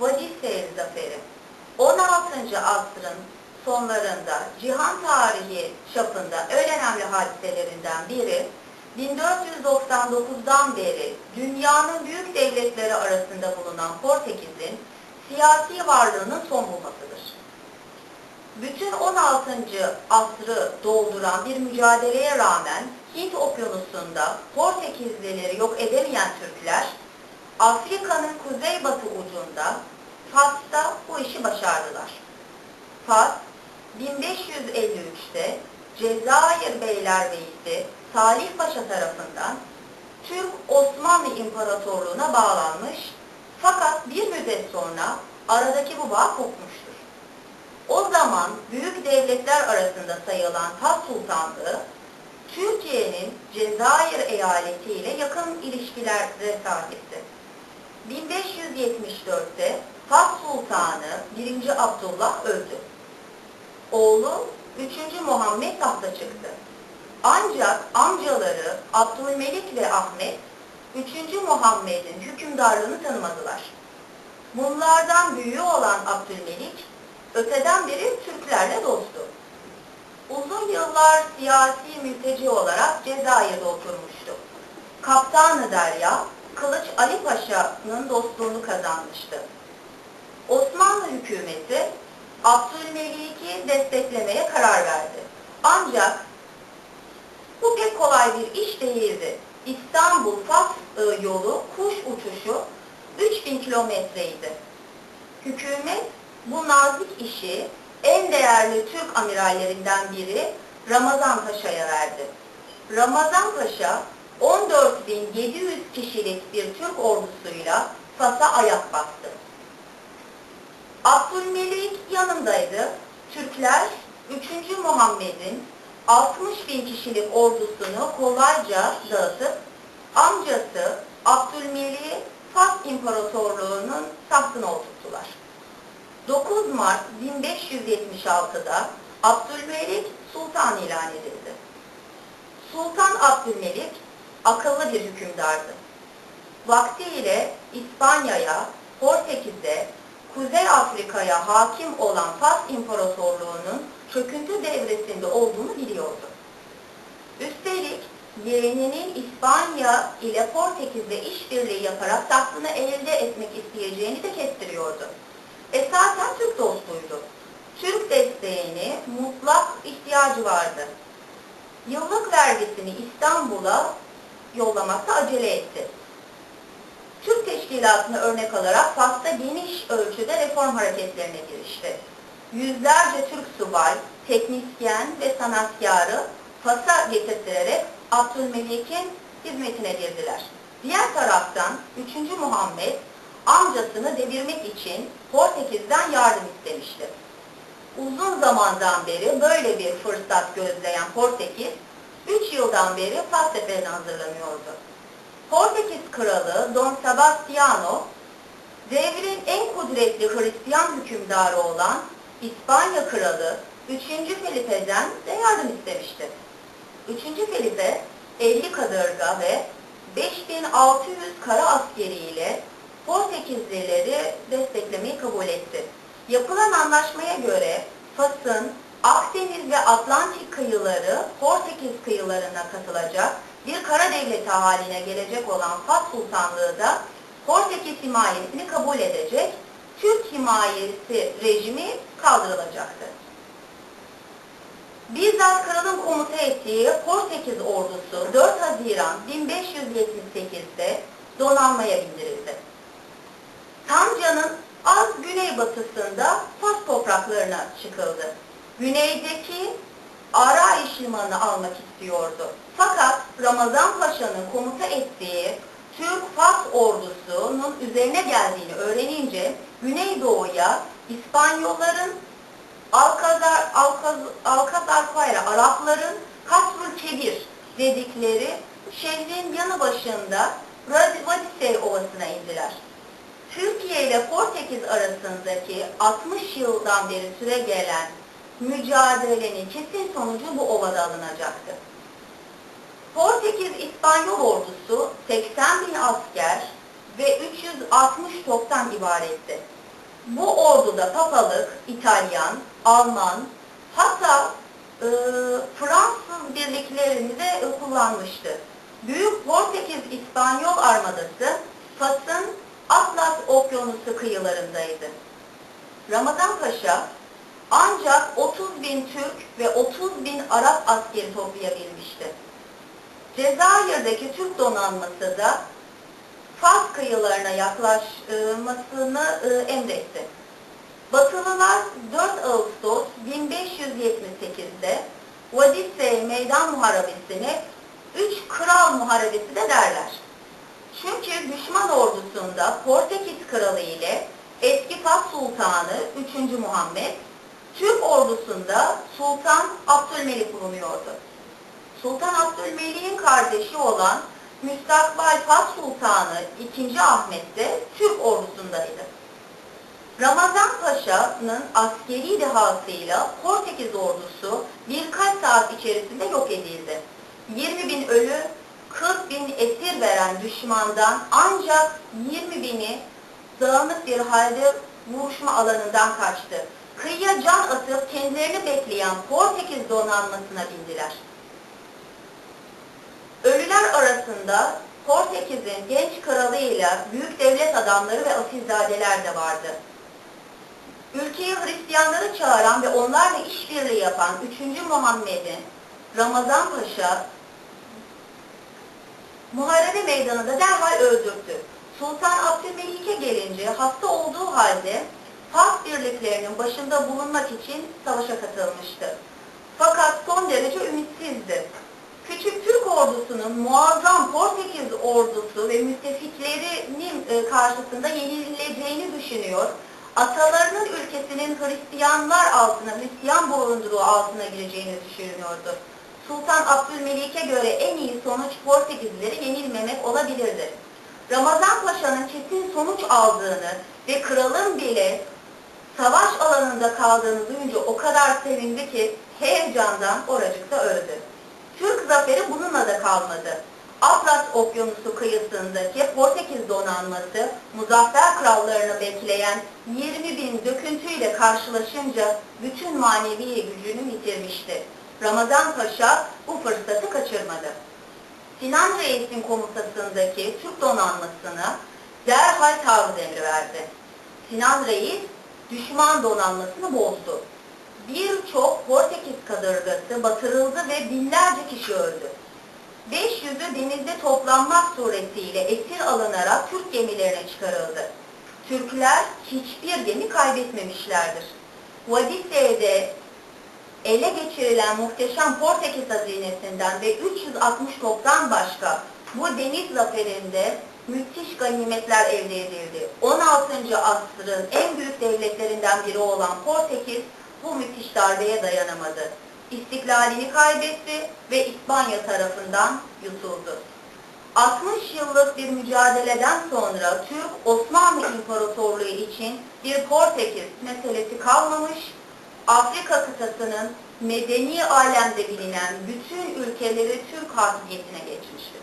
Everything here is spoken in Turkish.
Vadisseil Zaferi 16. asrın sonlarında cihan tarihi çapında en önemli hadiselerinden biri 1499'dan beri dünyanın büyük devletleri arasında bulunan Portekiz'in siyasi varlığının son bulmasıdır. Bütün 16. asrı dolduran bir mücadeleye rağmen Hint okyanusunda Portekizlileri yok edemeyen Türkler, Afrika'nın kuzeybatı ucunda Fas'ta bu işi başardılar. Fas, 1553'te Cezayir Beylerbeyi'si Salih Paşa tarafından Türk Osmanlı İmparatorluğu'na bağlanmış fakat bir müddet sonra aradaki bu bağ kopmuştur. O zaman büyük devletler arasında sayılan Fas Sultanlığı, Türkiye'nin Cezayir eyaleti ile yakın ilişkilere sahipti. 1574'te Fas Sultanı 1. Abdullah öldü. Oğlu 3. Muhammed tahta çıktı. Ancak amcaları Abdülmelik ve Ahmet 3. Muhammed'in hükümdarlığını tanımadılar. Bunlardan büyüğü olan Abdülmelik öteden beri Türklerle dosttu. Uzun yıllar siyasi mülteci olarak Cezayir'de oturmuştu. Kaptanı Derya, Kılıç Ali Paşa'nın dostluğunu kazanmıştı. Osmanlı hükümeti Abdülmelik'i desteklemeye karar verdi. Ancak bu pek kolay bir iş değildi. İstanbul-Fas e, yolu kuş uçuşu 3000 kilometreydi. Hükümet bu nazik işi en değerli Türk amirallerinden biri Ramazan Paşa'ya verdi. Ramazan Paşa 14.700 kişilik bir Türk ordusuyla Fas'a ayak bastı. Abdülmelik yanındaydı. Türkler 3. Muhammed'in 60 bin kişilik ordusunu kolayca dağıtıp amcası Abdülmelik'i Fas İmparatorluğu'nun tahtına oturttular. 9 Mart 1576'da Abdülmelik Sultan ilan edildi. Sultan Abdülmelik akıllı bir hükümdardı. Vaktiyle İspanya'ya, Portekiz'e, Kuzey Afrika'ya hakim olan Fas İmparatorluğu'nun çöküntü devresinde olduğunu biliyordu. Üstelik yeğeninin İspanya ile Portekiz'le işbirliği yaparak tahtını elde etmek isteyeceğini de kestiriyordu. Esasen Türk dostuydu. Türk desteğini mutlak ihtiyacı vardı. Yıllık vergisini İstanbul'a yollamakta acele etti. Teşkilatını örnek alarak Fas'ta geniş ölçüde reform hareketlerine girişti. Yüzlerce Türk subay, teknisyen ve sanatkarı Fas'a getirterek Abdülmelik'in hizmetine girdiler. Diğer taraftan 3. Muhammed amcasını devirmek için Portekiz'den yardım istemişti. Uzun zamandan beri böyle bir fırsat gözleyen Portekiz, 3 yıldan beri Fas seferine hazırlanıyordu. Portekiz kralı Don Sebastiano, devrin en kudretli Hristiyan hükümdarı olan İspanya kralı 3. Felipe'den de yardım istemişti. 3. Felipe 50 kadırga ve 5600 kara askeriyle Portekizlileri desteklemeyi kabul etti. Yapılan anlaşmaya göre Fas'ın Akdeniz ve Atlantik kıyıları Portekiz kıyılarına katılacak bir kara devleti haline gelecek olan Fas Sultanlığı da Portekiz himayesini kabul edecek, Türk himayesi rejimi kaldırılacaktı. Bizzat kralın komuta ettiği Portekiz ordusu 4 Haziran 1578'de donanmaya bindirildi. Tanca'nın az güneybatısında Fas topraklarına çıkıldı. Güneydeki Araiş limanını almak istiyordu. Fakat Ramazan Paşa'nın komuta ettiği Türk Fas ordusunun üzerine geldiğini öğrenince Güneydoğu'ya İspanyolların Alcazar, Alcaz, Alcazar Kuayra, Arapların Kasrul Kebir dedikleri şehrin yanı başında Vadisey Ovası'na indiler. Türkiye ile Portekiz arasındaki 60 yıldan beri süre gelen mücadelenin kesin sonucu bu ovada alınacaktı. Portekiz İspanyol ordusu 80 bin asker ve 360 toptan ibaretti. Bu orduda papalık, İtalyan, Alman, hatta e, Fransız birliklerini de e, kullanmıştı. Büyük Portekiz İspanyol armadası Fas'ın Atlas Okyanusu kıyılarındaydı. Ramazan Paşa ancak 30 bin Türk ve 30 bin Arap askeri toplayabilmişti. Cezayir'deki Türk donanması da Fas kıyılarına yaklaşmasını e, emretti. Batılılar 4 Ağustos 1578'de Vadise Meydan Muharebesi'ne Üç Kral Muharebesi de derler. Çünkü düşman ordusunda Portekiz Kralı ile eski Fas Sultanı 3. Muhammed, Türk ordusunda Sultan Abdülmelik bulunuyordu. Sultan Abdülmelik'in kardeşi olan müstakbel Fas Sultanı 2. Ahmet de Türk ordusundaydı. Ramazan Paşa'nın askeri dehasıyla Portekiz ordusu birkaç saat içerisinde yok edildi. 20 bin ölü, 40 bin esir veren düşmandan ancak 20 bini dağınık bir halde vuruşma alanından kaçtı. Kıyıya can atıp kendilerini bekleyen Portekiz donanmasına bindiler. Ölüler arasında Portekiz'in genç kralıyla büyük devlet adamları ve asilzadeler de vardı. Ülkeye Hristiyanları çağıran ve onlarla işbirliği yapan 3. Muhammed'in Ramazan Paşa muharebe meydanında derhal öldürdü. Sultan Abdülmelik'e gelince hasta olduğu halde Fas birliklerinin başında bulunmak için savaşa katılmıştı. Fakat son derece ümitsizdi. Küçük Türk ordusunun muazzam Portekiz ordusu ve müttefiklerinin e, karşısında yenileceğini düşünüyor. Atalarının ülkesinin Hristiyanlar altına, Hristiyan boyunduruğu altına gireceğini düşünüyordu. Sultan Abdülmelik'e göre en iyi sonuç Portekizlileri yenilmemek olabilirdi. Ramazan Paşa'nın kesin sonuç aldığını ve kralın bile savaş alanında kaldığını duyunca o kadar sevindi ki heyecandan oracıkta öldü. Türk zaferi bununla da kalmadı. Atlas Okyanusu kıyısındaki Portekiz donanması muzaffer krallarını bekleyen 20 bin döküntüyle karşılaşınca bütün manevi gücünü yitirmişti. Ramazan Paşa bu fırsatı kaçırmadı. Sinan Reis'in komutasındaki Türk donanmasına derhal taarruz emri verdi. Sinan Reis düşman donanmasını bozdu. Birçok Portekiz kadırgası batırıldı ve binlerce kişi öldü. 500'ü denizde toplanmak suretiyle esir alınarak Türk gemilerine çıkarıldı. Türkler hiçbir gemi kaybetmemişlerdir. Vadise'de ele geçirilen muhteşem Portekiz hazinesinden ve 360 toptan başka bu deniz zaferinde müthiş ganimetler elde edildi. 16. asrın en büyük devletlerinden biri olan Portekiz bu müthiş darbeye dayanamadı. İstiklalini kaybetti ve İspanya tarafından yutuldu. 60 yıllık bir mücadeleden sonra Türk Osmanlı İmparatorluğu için bir Portekiz meselesi kalmamış, Afrika kıtasının medeni alemde bilinen bütün ülkeleri Türk hakimiyetine geçmiştir.